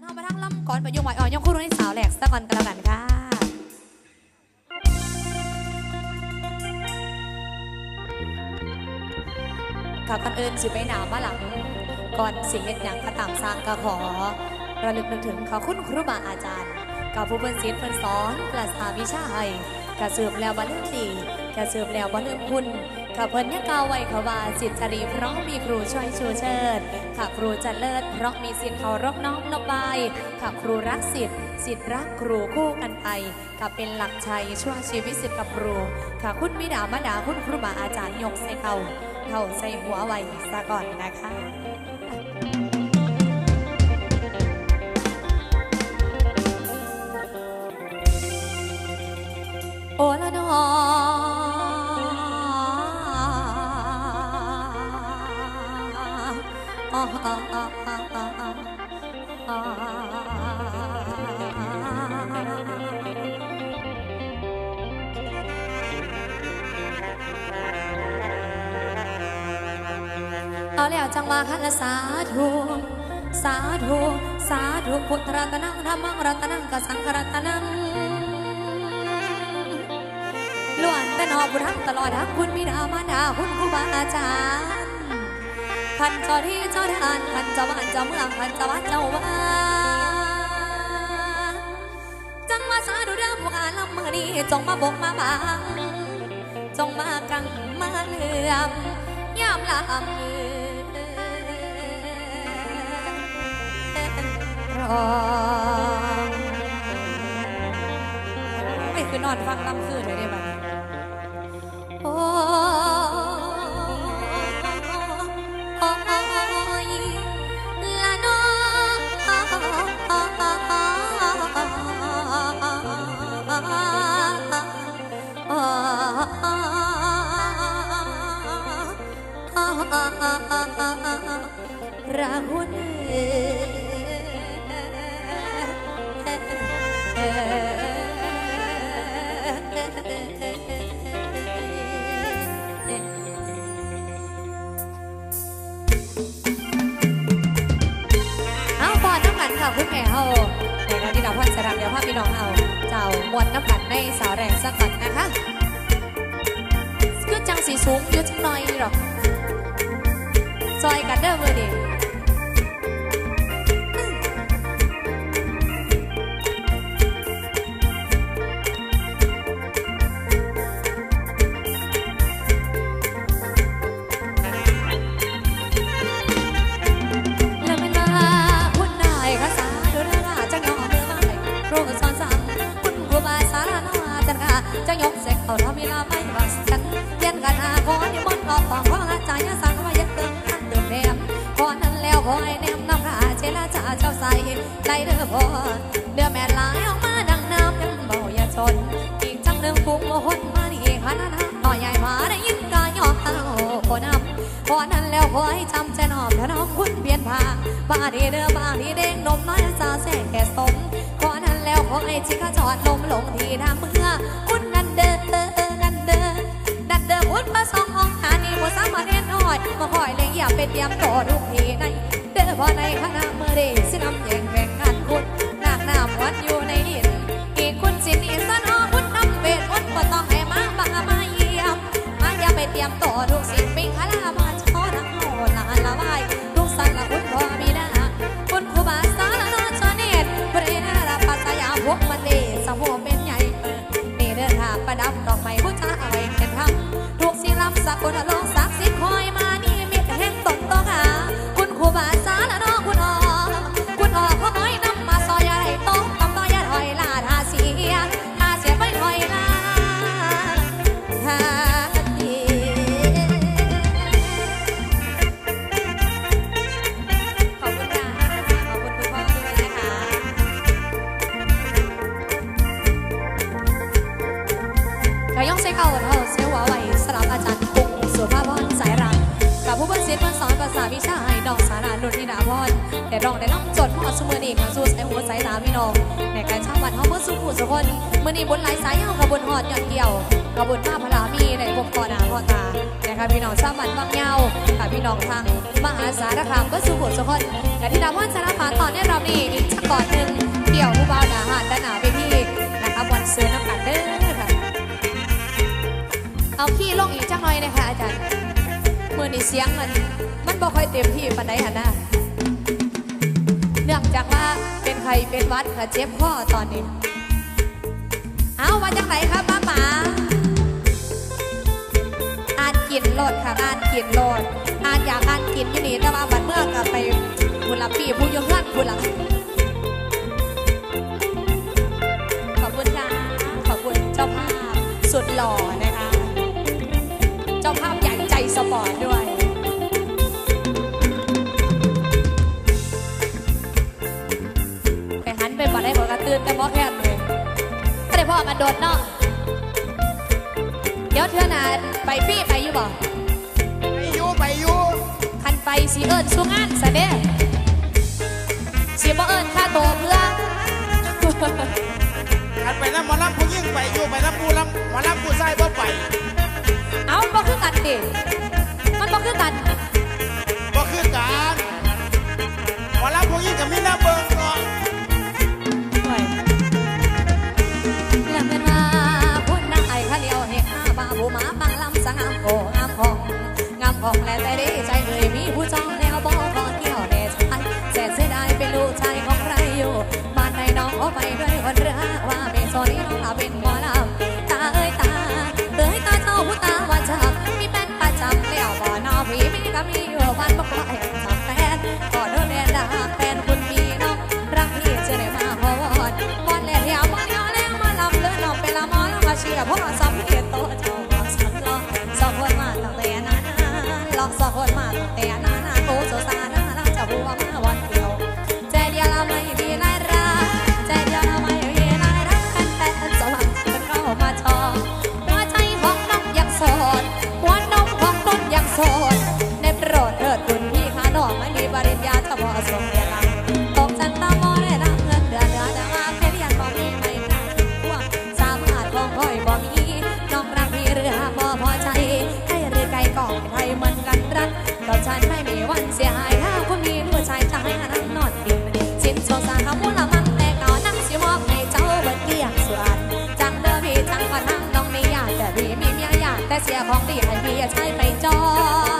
เฮามาทั้งลำก่อนประยุงไหวอ่อนยกคู่รุ่นที่สาวแหลกซะก่อนกันแล้วกันค่ะค่ะก่อนอื่นสิไปหนาวมาหลังก่อนสิ่งเฮ็ดอย่างกระตามสร้างก็ขอระลึกนึกถึงขอคุณครูบาอาจารย์กับผู้เพิ่นศิษย์เพิ่นสอนประสาวิชาให้กระสืบแล้วบ่ลืมดีกระสืบแล้วบ่ลืมคุณ ข้าเพิ่นยังกล่าวไว้ขาว่าสิทธิ์จรีเพราะมีครูช่วยชูเชิดข้าครูจะเลิศเพราะมีสิทธิ์เคารพน้อมนบายข้าครูรักสิทธิ์สิทธิ์รักครูคู่กันไปก็เป็นหลักชัยช่วชีวิตสิทธิ์กับครูข้าคุณมิดามาดาคุณครูบาอาจารย์ยกใส่เขาเท่าใส่หัวไว้ซะก่อนนะคะโอละนอ เอาแล้วจังหวะคันละสาธุสาธุสาธุพุทธรัตนังธรรมังรัตนังกสังฆรัตนังล้วนแต่นอบุทั้งตลอดทั้งคุณบิดามารดาคุณครูบาอาจารย์ พันเจ้าที่เจ้าทานพันเจ้าบ้านเจ้าเมืองพันเจ้าวัดเจ้าว่าจังมาสาธุเดิมพวกอาลำมือนี้จงมาบกมาบางจงมากังมาเลื่อมยามลำรองไม่คือนอนฟังลำคืนเลยได้ไหมโอ้ ราหุนเอาฟอนน้ำกันค่ะคุณแม่เฮาในการที่เราพันสลับเดี๋ยวพาพี่น้องเอาเจ้ามวนน้ำกันในสาวแรงสักก่อนนะคะ สีสูงเยอะจังหน่อยหรอกซอยกันเด้อเมื่อเด็ก บ้าดีเด้อบ้าดีเด้งนมน้อยสาวแสแก่สมพอนั้นแล้วพอให้จิกจอดนมลงที่ทางเมื่อคุณนั่นเด้อนันเด้อนันเด้อคุณมาสองห้องหานี่บ่สามาเรียนน้อยมาคอยเลี้ยอย่าเป็นเตรียมต่อทุกทีในเด้อพอในคณะเมื่อเดสินำแยงแบ่งกันคุณนางน้ำวัดอยู่ในดินอีกคุณสินีสนอคุณนำเวทมนต์บ่ต้องให้มาบ้ามาเยี่ยมมาอย่าไปเตรียมต่อทุกสิ่ง ขบวนมาพระรามีในพวกพ่อนาพ่อตานะคะพี่น้องชาวบ้านบางเงาค่ะพี่น้องทางมหาสารคามก็สุโขทัยสุขนและที่ดาวพ่อชนะผานตอนนี้เราบนี้อีกสักก่อนหนึ่งเกี่ยวผู้บ่าวนาหาดด้านหนาไปที่นะคะวันซื้อน้ำกันเด้อค่ะเอาขี้ลงอีกจังหน่อยนะคะอาจารย์เมื่อนี้เสียงมันมันบ่ค่อยเต็มที่ปันไดหันหน้าเนื่องจากว่าเป็นใครเป็นวัดค่ะเจ็บข้อตอนนี้ เอาวันจังไหนครับป้าหมา นกินโลดค่ะอ่านกินโลดอ่านอยากอ่านกินยู่นี่แต่ว่าบัดเมื่อกับไปบุญละปีผู้ยุ่งลั่นบุญละขอบคุณค่ะขอบคุณเจ้าภาพสุดหล่อนะคะ เจ้าภาพใหญ่ใจสปอร์ตด้วยไปหันไปบัดได้บอกกระตื่นแต่บ่แค่เลยไม่ได้พ่อกันโดดเนาะเดี๋ยวเธอน่ะไปฟรี่ไป อยู่บ่ไปอยู่ไปอยู่คันไปสีเอิญสู้งานซะเด้สีบ่เอิญค่าตัวเพื่อกันไปน้ำหมอลำผู้ยิ่งไปอยู่ไปน้ำผู้ลำหมอลำผู้ชายบ่ไป เอาบ่คือกันดิมันบ่คือกันบ่คือกันหมอลำผู้ยิ่งกับมีน้ำ ของและแต่ดีใจเลยมีผู้จองแล้วบอกก่อนเที่ยวแน่ชายแสนเสียดายเป็นลูกชายของใครอยู่บ้านในน้องเอาไปด้วยคนเรือว่าเป็นโซนี้น้องเราเป็นหม ของดีหันดีอย่าใช่ไปจอง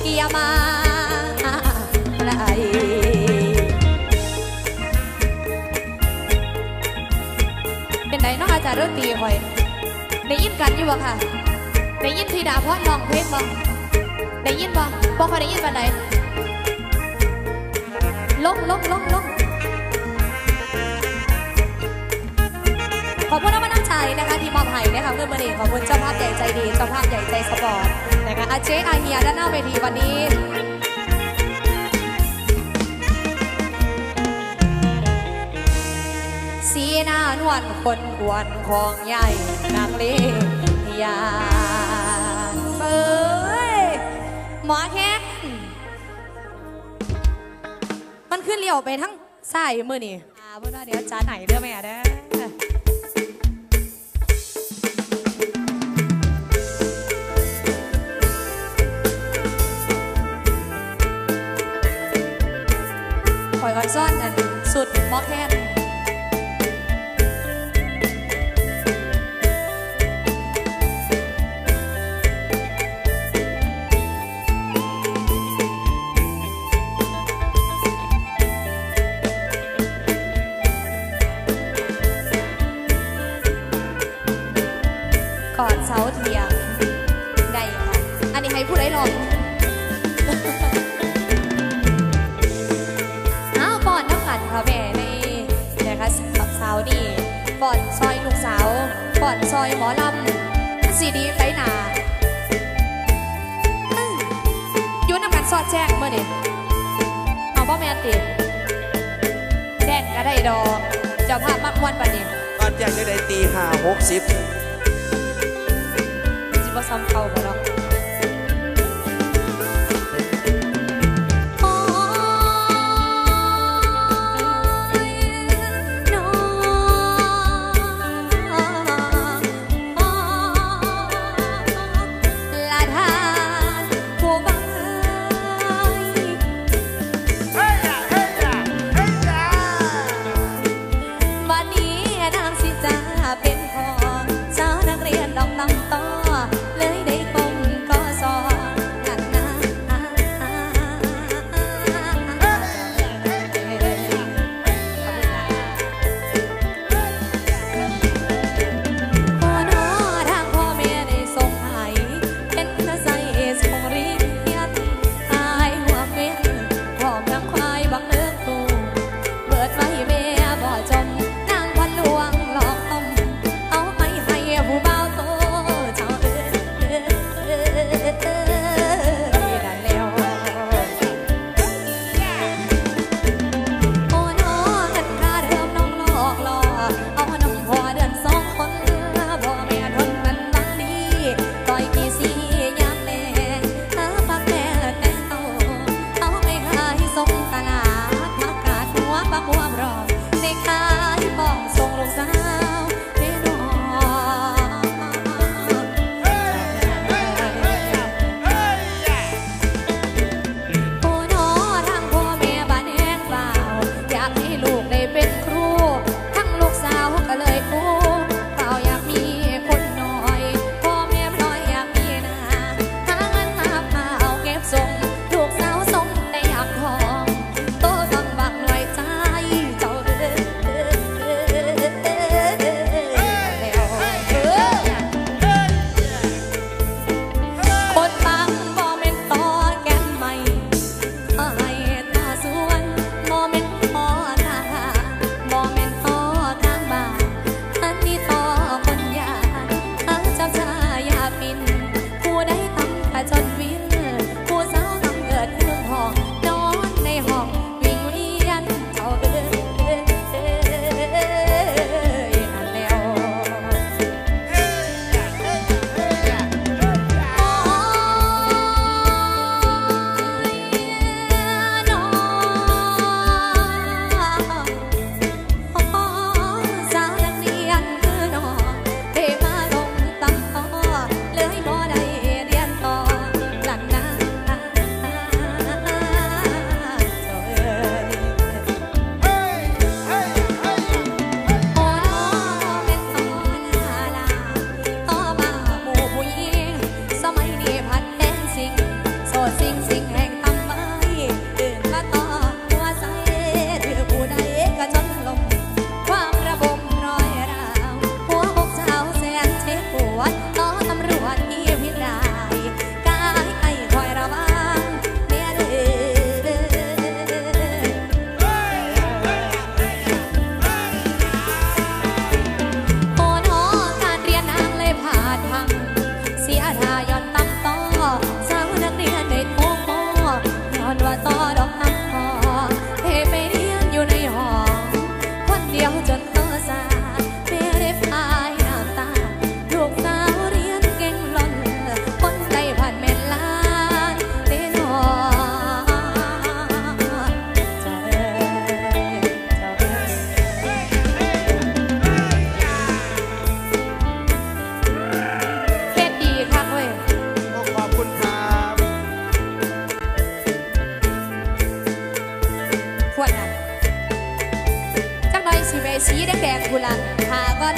เกียมาไหลเป็นไดเน้องอาจารย์ดนตรีคอยได้ยินกันอยู่บ่ค่ะได้ยินพี่ดาพรร้องเพลงบ่ได้ยินบ่บ่ค่อยได้ยินปานใดลงลงลงลงขอบคุณน้ำมันน้ำใจนะคะที่มอบให้นะคะเพื่อนมาดีขอบคุณเจ้าภาพใหญ่ใจดีเจ้าภาพใหญ่ใจสปอร์ต นะคะอาเจ๊อาเฮียด้านหน้าเวทีวันนี้สีหน้านวลคนกวนของใหญ่นางเลยาเอ้ยหมอแฮกมันขึ้นเลี้ยวไปทั้งซ้ายมือนี่อ่าเพื่อนว่าเดี๋ยวจ้าไหนเด้อแม่เด้อ อยกันซ่อนอันสุดหมอแคน จ้งได้ได้ตีห้าหกสิบจิบว่าซ้ำเก่าบ่ palabras dejar สีแดงๆกุหลาบหาก่น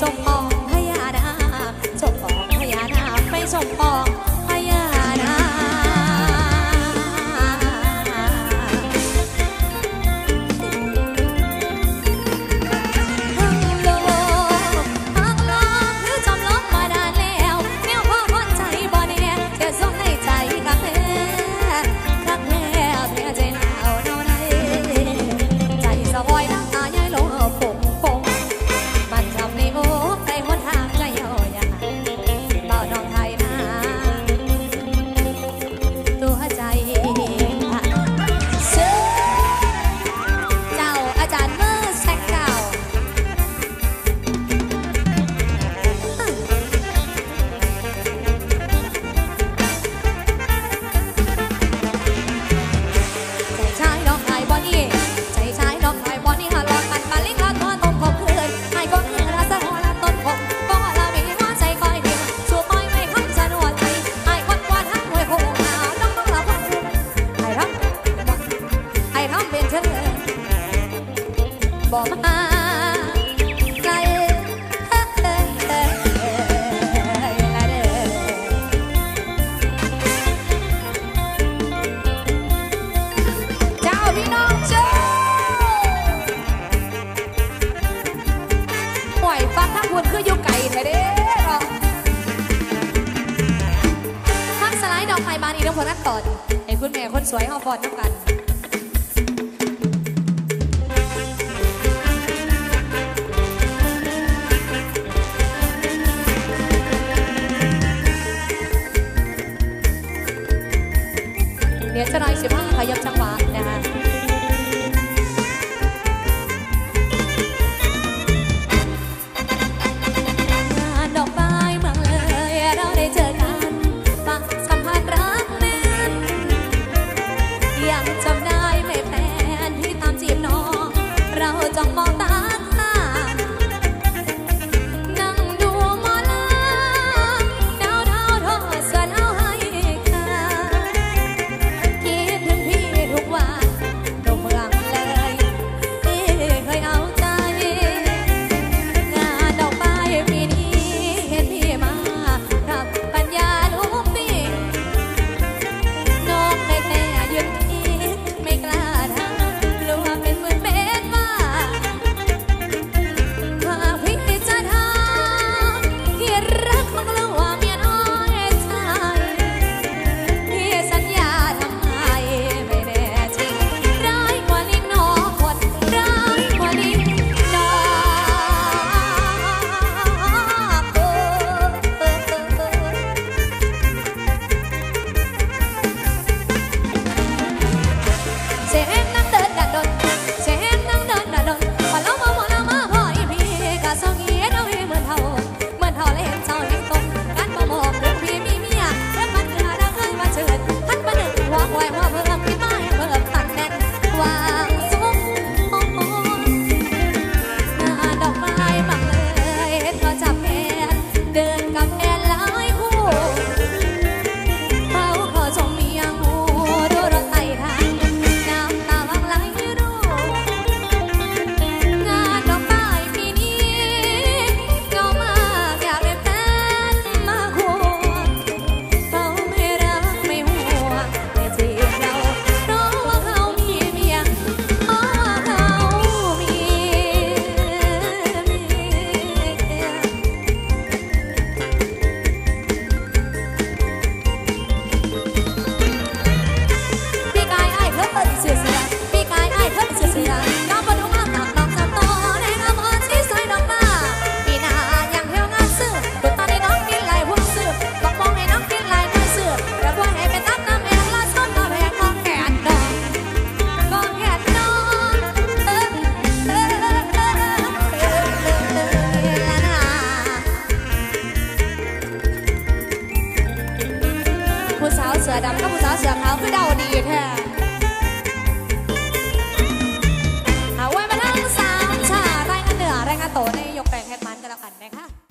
Sông สวยเข้าพอดน้ำกัน